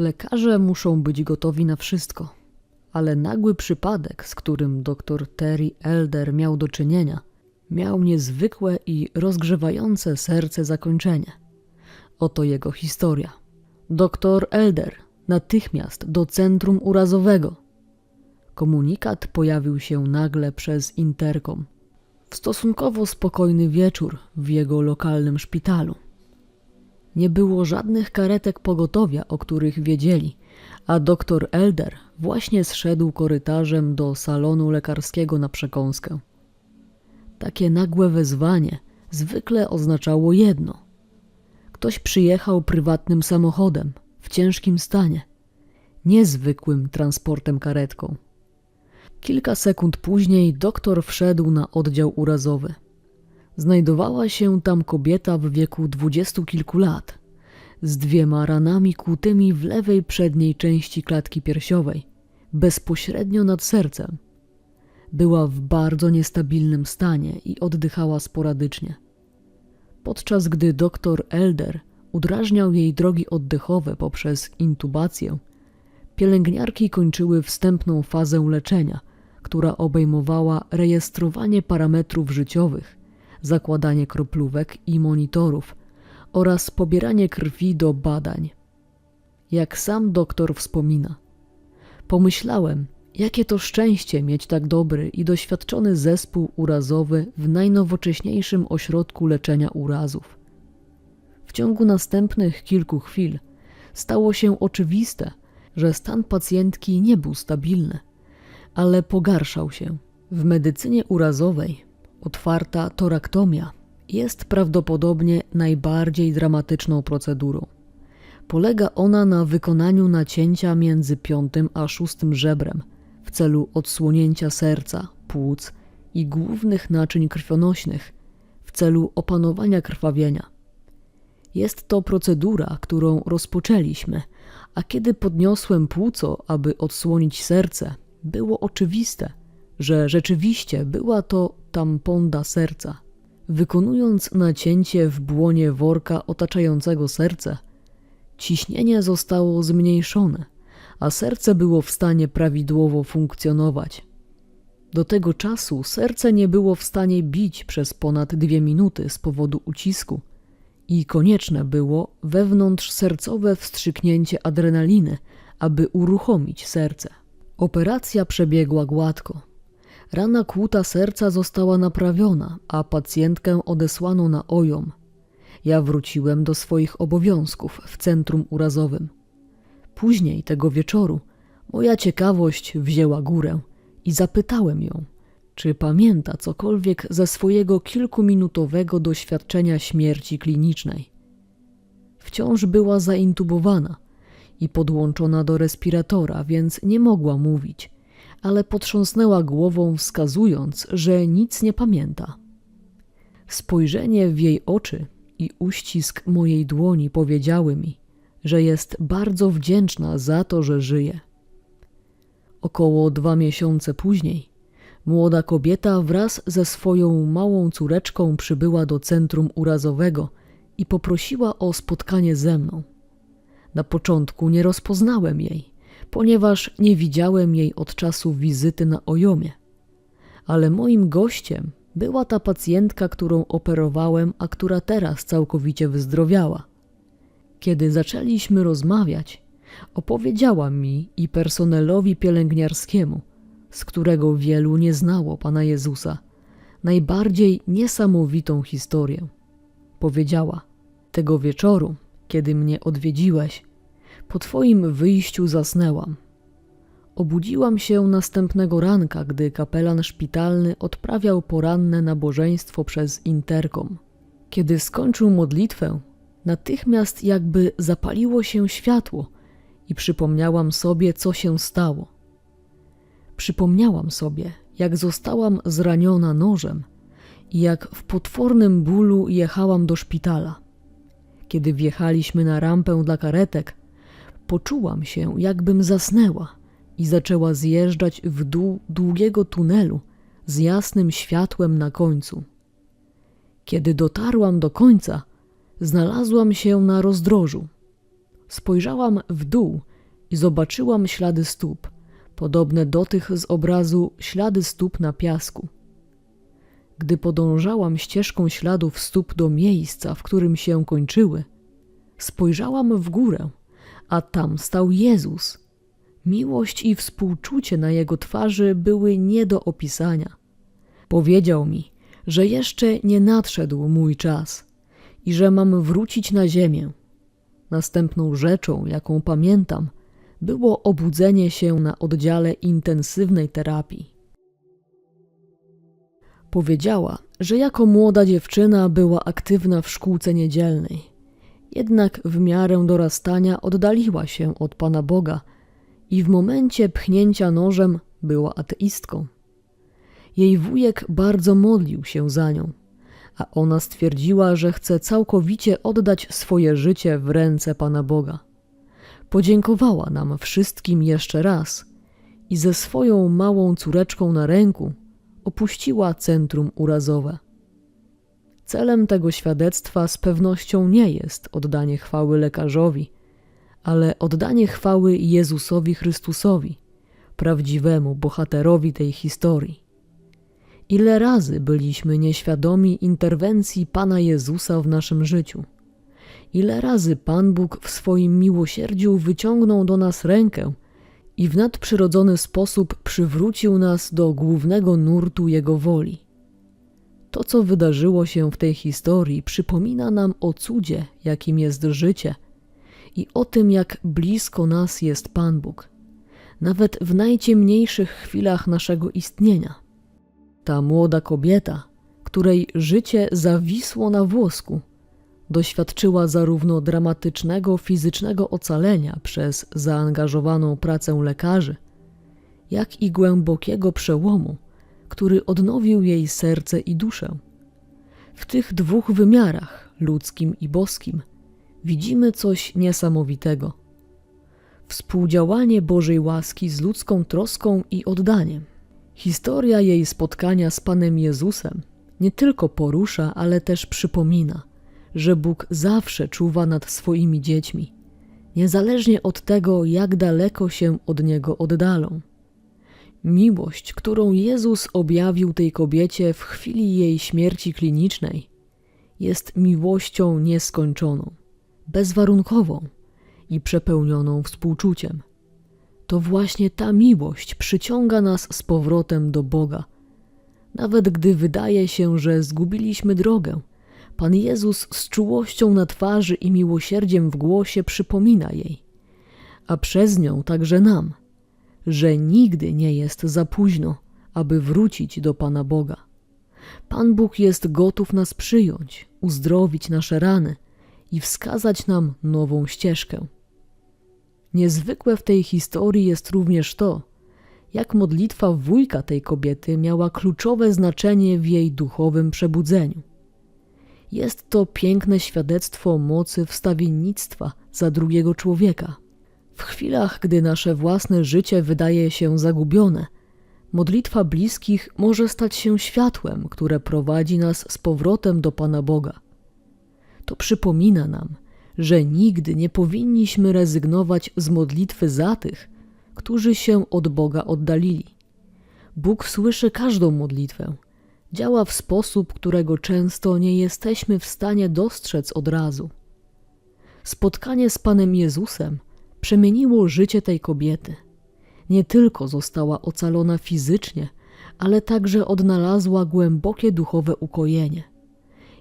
Lekarze muszą być gotowi na wszystko, ale nagły przypadek, z którym dr Terry Elder miał do czynienia, miał niezwykłe i rozgrzewające serce zakończenie. Oto jego historia. Doktor Elder, natychmiast do centrum urazowego. Komunikat pojawił się nagle przez interkom. W stosunkowo spokojny wieczór w jego lokalnym szpitalu. Nie było żadnych karetek pogotowia, o których wiedzieli, a doktor Elder właśnie zszedł korytarzem do salonu lekarskiego na przekąskę. Takie nagłe wezwanie zwykle oznaczało jedno. Ktoś przyjechał prywatnym samochodem, w ciężkim stanie, niezwykłym transportem karetką. Kilka sekund później doktor wszedł na oddział urazowy. Znajdowała się tam kobieta w wieku dwudziestu kilku lat, z dwiema ranami kłutymi w lewej przedniej części klatki piersiowej, bezpośrednio nad sercem. Była w bardzo niestabilnym stanie i oddychała sporadycznie. Podczas gdy doktor Elder udrażniał jej drogi oddechowe poprzez intubację, pielęgniarki kończyły wstępną fazę leczenia, która obejmowała rejestrowanie parametrów życiowych, zakładanie kroplówek i monitorów oraz pobieranie krwi do badań. Jak sam doktor wspomina, pomyślałem, jakie to szczęście mieć tak dobry i doświadczony zespół urazowy w najnowocześniejszym ośrodku leczenia urazów. W ciągu następnych kilku chwil stało się oczywiste, że stan pacjentki nie był stabilny, ale pogarszał się. W medycynie urazowej otwarta toraktomia jest prawdopodobnie najbardziej dramatyczną procedurą. Polega ona na wykonaniu nacięcia między piątym a szóstym żebrem w celu odsłonięcia serca, płuc i głównych naczyń krwionośnych w celu opanowania krwawienia. Jest to procedura, którą rozpoczęliśmy, a kiedy podniosłem płuco, aby odsłonić serce, było oczywiste, że rzeczywiście była to tamponda serca. Wykonując nacięcie w błonie worka otaczającego serce, ciśnienie zostało zmniejszone, a serce było w stanie prawidłowo funkcjonować. Do tego czasu serce nie było w stanie bić przez ponad dwie minuty z powodu ucisku i konieczne było wewnątrzsercowe wstrzyknięcie adrenaliny, aby uruchomić serce. Operacja przebiegła gładko. Rana kłuta serca została naprawiona, a pacjentkę odesłano na ojom. Ja wróciłem do swoich obowiązków w centrum urazowym. Później tego wieczoru moja ciekawość wzięła górę i zapytałem ją, czy pamięta cokolwiek ze swojego kilkuminutowego doświadczenia śmierci klinicznej. Wciąż była zaintubowana i podłączona do respiratora, więc nie mogła mówić, ale potrząsnęła głową, wskazując, że nic nie pamięta. Spojrzenie w jej oczy i uścisk mojej dłoni powiedziały mi, że jest bardzo wdzięczna za to, że żyje. Około dwa miesiące później młoda kobieta wraz ze swoją małą córeczką przybyła do centrum urazowego i poprosiła o spotkanie ze mną. Na początku nie rozpoznałem jej, ponieważ nie widziałem jej od czasu wizyty na Ojomie. Ale moim gościem była ta pacjentka, którą operowałem, a która teraz całkowicie wyzdrowiała. Kiedy zaczęliśmy rozmawiać, opowiedziała mi i personelowi pielęgniarskiemu, z którego wielu nie znało Pana Jezusa, najbardziej niesamowitą historię. Powiedziała: Tego wieczoru, kiedy mnie odwiedziłeś, po Twoim wyjściu zasnęłam. Obudziłam się następnego ranka, gdy kapelan szpitalny odprawiał poranne nabożeństwo przez interkom. Kiedy skończył modlitwę, natychmiast jakby zapaliło się światło i przypomniałam sobie, co się stało. Przypomniałam sobie, jak zostałam zraniona nożem i jak w potwornym bólu jechałam do szpitala. Kiedy wjechaliśmy na rampę dla karetek, poczułam się, jakbym zasnęła i zaczęła zjeżdżać w dół długiego tunelu z jasnym światłem na końcu. Kiedy dotarłam do końca, znalazłam się na rozdrożu. Spojrzałam w dół i zobaczyłam ślady stóp, podobne do tych z obrazu ślady stóp na piasku. Gdy podążałam ścieżką śladów stóp do miejsca, w którym się kończyły, spojrzałam w górę, a tam stał Jezus. Miłość i współczucie na jego twarzy były nie do opisania. Powiedział mi, że jeszcze nie nadszedł mój czas i że mam wrócić na ziemię. Następną rzeczą, jaką pamiętam, było obudzenie się na oddziale intensywnej terapii. Powiedziała, że jako młoda dziewczyna była aktywna w szkółce niedzielnej. Jednak w miarę dorastania oddaliła się od Pana Boga i w momencie pchnięcia nożem była ateistką. Jej wujek bardzo modlił się za nią, a ona stwierdziła, że chce całkowicie oddać swoje życie w ręce Pana Boga. Podziękowała nam wszystkim jeszcze raz i ze swoją małą córeczką na ręku opuściła centrum urazowe. Celem tego świadectwa z pewnością nie jest oddanie chwały lekarzowi, ale oddanie chwały Jezusowi Chrystusowi, prawdziwemu bohaterowi tej historii. Ile razy byliśmy nieświadomi interwencji Pana Jezusa w naszym życiu? Ile razy Pan Bóg w swoim miłosierdziu wyciągnął do nas rękę i w nadprzyrodzony sposób przywrócił nas do głównego nurtu Jego woli? To, co wydarzyło się w tej historii, przypomina nam o cudzie, jakim jest życie i o tym, jak blisko nas jest Pan Bóg, nawet w najciemniejszych chwilach naszego istnienia. Ta młoda kobieta, której życie zawisło na włosku, doświadczyła zarówno dramatycznego fizycznego ocalenia przez zaangażowaną pracę lekarzy, jak i głębokiego przełomu, który odnowił jej serce i duszę. W tych dwóch wymiarach, ludzkim i boskim, widzimy coś niesamowitego. Współdziałanie Bożej łaski z ludzką troską i oddaniem. Historia jej spotkania z Panem Jezusem nie tylko porusza, ale też przypomina, że Bóg zawsze czuwa nad swoimi dziećmi, niezależnie od tego, jak daleko się od Niego oddalą. Miłość, którą Jezus objawił tej kobiecie w chwili jej śmierci klinicznej, jest miłością nieskończoną, bezwarunkową i przepełnioną współczuciem. To właśnie ta miłość przyciąga nas z powrotem do Boga. Nawet gdy wydaje się, że zgubiliśmy drogę, Pan Jezus z czułością na twarzy i miłosierdziem w głosie przypomina jej, a przez nią także nam, że nigdy nie jest za późno, aby wrócić do Pana Boga. Pan Bóg jest gotów nas przyjąć, uzdrowić nasze rany i wskazać nam nową ścieżkę. Niezwykłe w tej historii jest również to, jak modlitwa wujka tej kobiety miała kluczowe znaczenie w jej duchowym przebudzeniu. Jest to piękne świadectwo mocy wstawiennictwa za drugiego człowieka. W chwilach, gdy nasze własne życie wydaje się zagubione, modlitwa bliskich może stać się światłem, które prowadzi nas z powrotem do Pana Boga. To przypomina nam, że nigdy nie powinniśmy rezygnować z modlitwy za tych, którzy się od Boga oddalili. Bóg słyszy każdą modlitwę. Działa w sposób, którego często nie jesteśmy w stanie dostrzec od razu. Spotkanie z Panem Jezusem przemieniło życie tej kobiety. Nie tylko została ocalona fizycznie, ale także odnalazła głębokie duchowe ukojenie.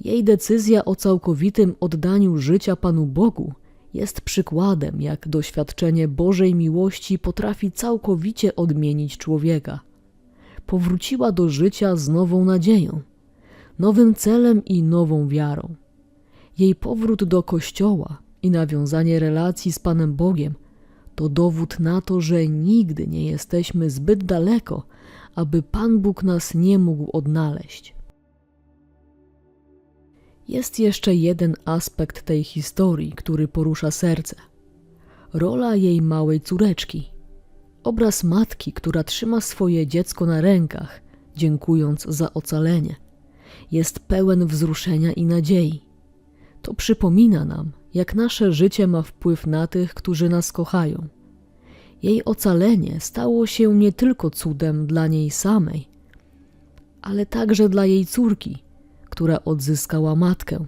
Jej decyzja o całkowitym oddaniu życia Panu Bogu jest przykładem, jak doświadczenie Bożej miłości potrafi całkowicie odmienić człowieka. Powróciła do życia z nową nadzieją, nowym celem i nową wiarą. Jej powrót do Kościoła i nawiązanie relacji z Panem Bogiem to dowód na to, że nigdy nie jesteśmy zbyt daleko, aby Pan Bóg nas nie mógł odnaleźć. Jest jeszcze jeden aspekt tej historii, który porusza serce. Rola jej małej córeczki. Obraz matki, która trzyma swoje dziecko na rękach, dziękując za ocalenie, jest pełen wzruszenia i nadziei. To przypomina nam, jak nasze życie ma wpływ na tych, którzy nas kochają. Jej ocalenie stało się nie tylko cudem dla niej samej, ale także dla jej córki, która odzyskała matkę,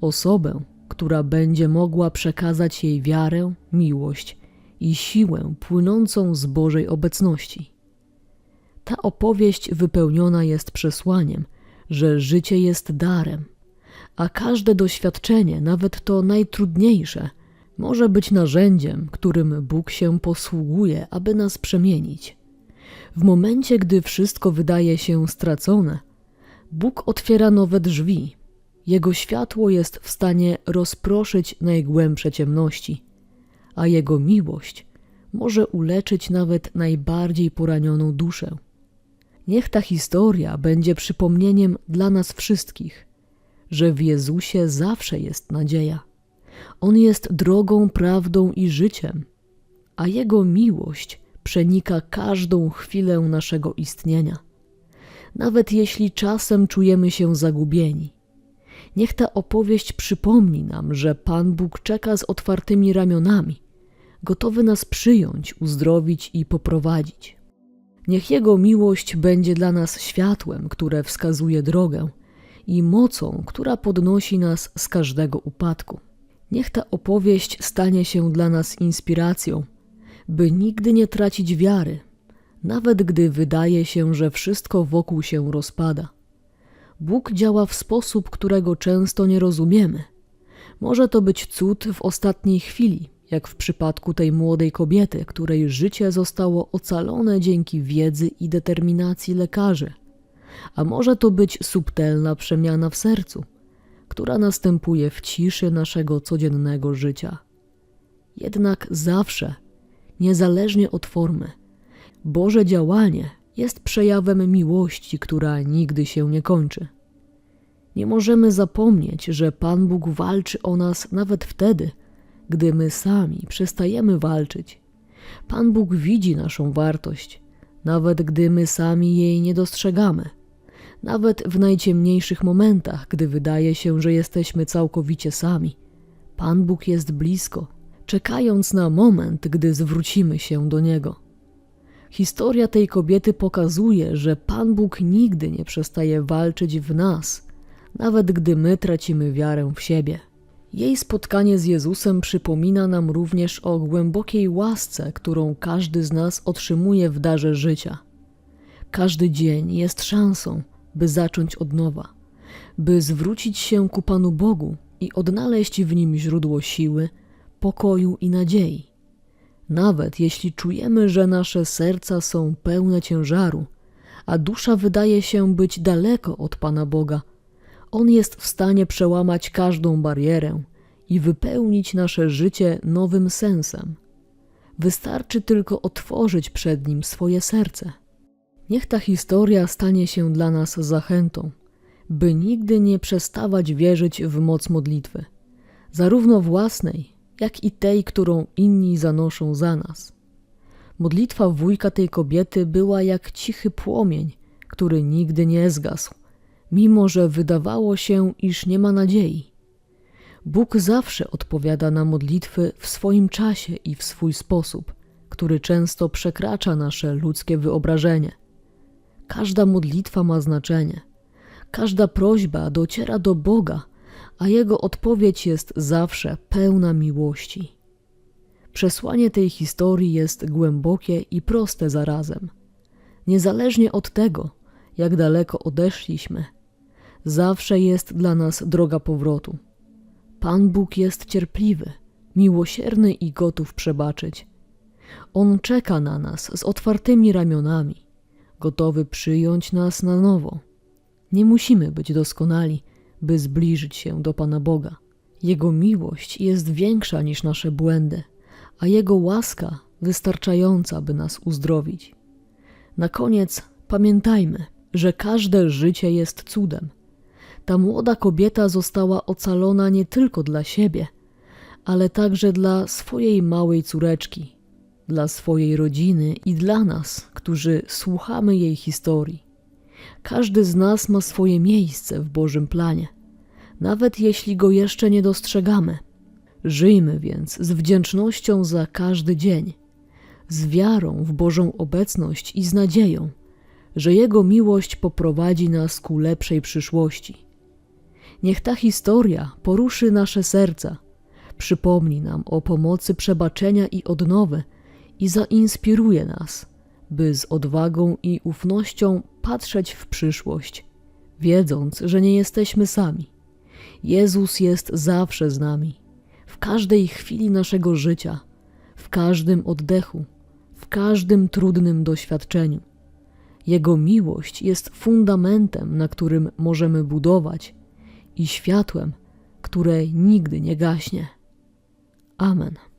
osobę, która będzie mogła przekazać jej wiarę, miłość i siłę płynącą z Bożej obecności. Ta opowieść wypełniona jest przesłaniem, że życie jest darem, a każde doświadczenie, nawet to najtrudniejsze, może być narzędziem, którym Bóg się posługuje, aby nas przemienić. W momencie, gdy wszystko wydaje się stracone, Bóg otwiera nowe drzwi. Jego światło jest w stanie rozproszyć najgłębsze ciemności, a Jego miłość może uleczyć nawet najbardziej poranioną duszę. Niech ta historia będzie przypomnieniem dla nas wszystkich, że w Jezusie zawsze jest nadzieja. On jest drogą, prawdą i życiem, a Jego miłość przenika każdą chwilę naszego istnienia. Nawet jeśli czasem czujemy się zagubieni, niech ta opowieść przypomni nam, że Pan Bóg czeka z otwartymi ramionami, gotowy nas przyjąć, uzdrowić i poprowadzić. Niech Jego miłość będzie dla nas światłem, które wskazuje drogę i mocą, która podnosi nas z każdego upadku. Niech ta opowieść stanie się dla nas inspiracją, by nigdy nie tracić wiary, nawet gdy wydaje się, że wszystko wokół się rozpada. Bóg działa w sposób, którego często nie rozumiemy. Może to być cud w ostatniej chwili, jak w przypadku tej młodej kobiety, której życie zostało ocalone dzięki wiedzy i determinacji lekarzy. A może to być subtelna przemiana w sercu, która następuje w ciszy naszego codziennego życia. Jednak zawsze, niezależnie od formy, Boże działanie jest przejawem miłości, która nigdy się nie kończy. Nie możemy zapomnieć, że Pan Bóg walczy o nas nawet wtedy, gdy my sami przestajemy walczyć. Pan Bóg widzi naszą wartość, nawet gdy my sami jej nie dostrzegamy. Nawet w najciemniejszych momentach, gdy wydaje się, że jesteśmy całkowicie sami, Pan Bóg jest blisko, czekając na moment, gdy zwrócimy się do Niego. Historia tej kobiety pokazuje, że Pan Bóg nigdy nie przestaje walczyć w nas, nawet gdy my tracimy wiarę w siebie. Jej spotkanie z Jezusem przypomina nam również o głębokiej łasce, którą każdy z nas otrzymuje w darze życia. Każdy dzień jest szansą, by zacząć od nowa, by zwrócić się ku Panu Bogu i odnaleźć w nim źródło siły, pokoju i nadziei. Nawet jeśli czujemy, że nasze serca są pełne ciężaru, a dusza wydaje się być daleko od Pana Boga, On jest w stanie przełamać każdą barierę i wypełnić nasze życie nowym sensem. Wystarczy tylko otworzyć przed Nim swoje serce. Niech ta historia stanie się dla nas zachętą, by nigdy nie przestawać wierzyć w moc modlitwy, zarówno własnej, jak i tej, którą inni zanoszą za nas. Modlitwa wujka tej kobiety była jak cichy płomień, który nigdy nie zgasł, mimo że wydawało się, iż nie ma nadziei. Bóg zawsze odpowiada na modlitwy w swoim czasie i w swój sposób, który często przekracza nasze ludzkie wyobrażenie. Każda modlitwa ma znaczenie. Każda prośba dociera do Boga, a Jego odpowiedź jest zawsze pełna miłości. Przesłanie tej historii jest głębokie i proste zarazem. Niezależnie od tego, jak daleko odeszliśmy, zawsze jest dla nas droga powrotu. Pan Bóg jest cierpliwy, miłosierny i gotów przebaczyć. On czeka na nas z otwartymi ramionami, gotowy przyjąć nas na nowo. Nie musimy być doskonali, by zbliżyć się do Pana Boga. Jego miłość jest większa niż nasze błędy, a Jego łaska wystarczająca, by nas uzdrowić. Na koniec pamiętajmy, że każde życie jest cudem. Ta młoda kobieta została ocalona nie tylko dla siebie, ale także dla swojej małej córeczki, dla swojej rodziny i dla nas, którzy słuchamy jej historii. Każdy z nas ma swoje miejsce w Bożym planie, nawet jeśli go jeszcze nie dostrzegamy. Żyjmy więc z wdzięcznością za każdy dzień, z wiarą w Bożą obecność i z nadzieją, że Jego miłość poprowadzi nas ku lepszej przyszłości. Niech ta historia poruszy nasze serca, przypomni nam o pomocy przebaczenia i odnowy i zainspiruje nas, by z odwagą i ufnością patrzeć w przyszłość, wiedząc, że nie jesteśmy sami. Jezus jest zawsze z nami, w każdej chwili naszego życia, w każdym oddechu, w każdym trudnym doświadczeniu. Jego miłość jest fundamentem, na którym możemy budować i światłem, które nigdy nie gaśnie. Amen.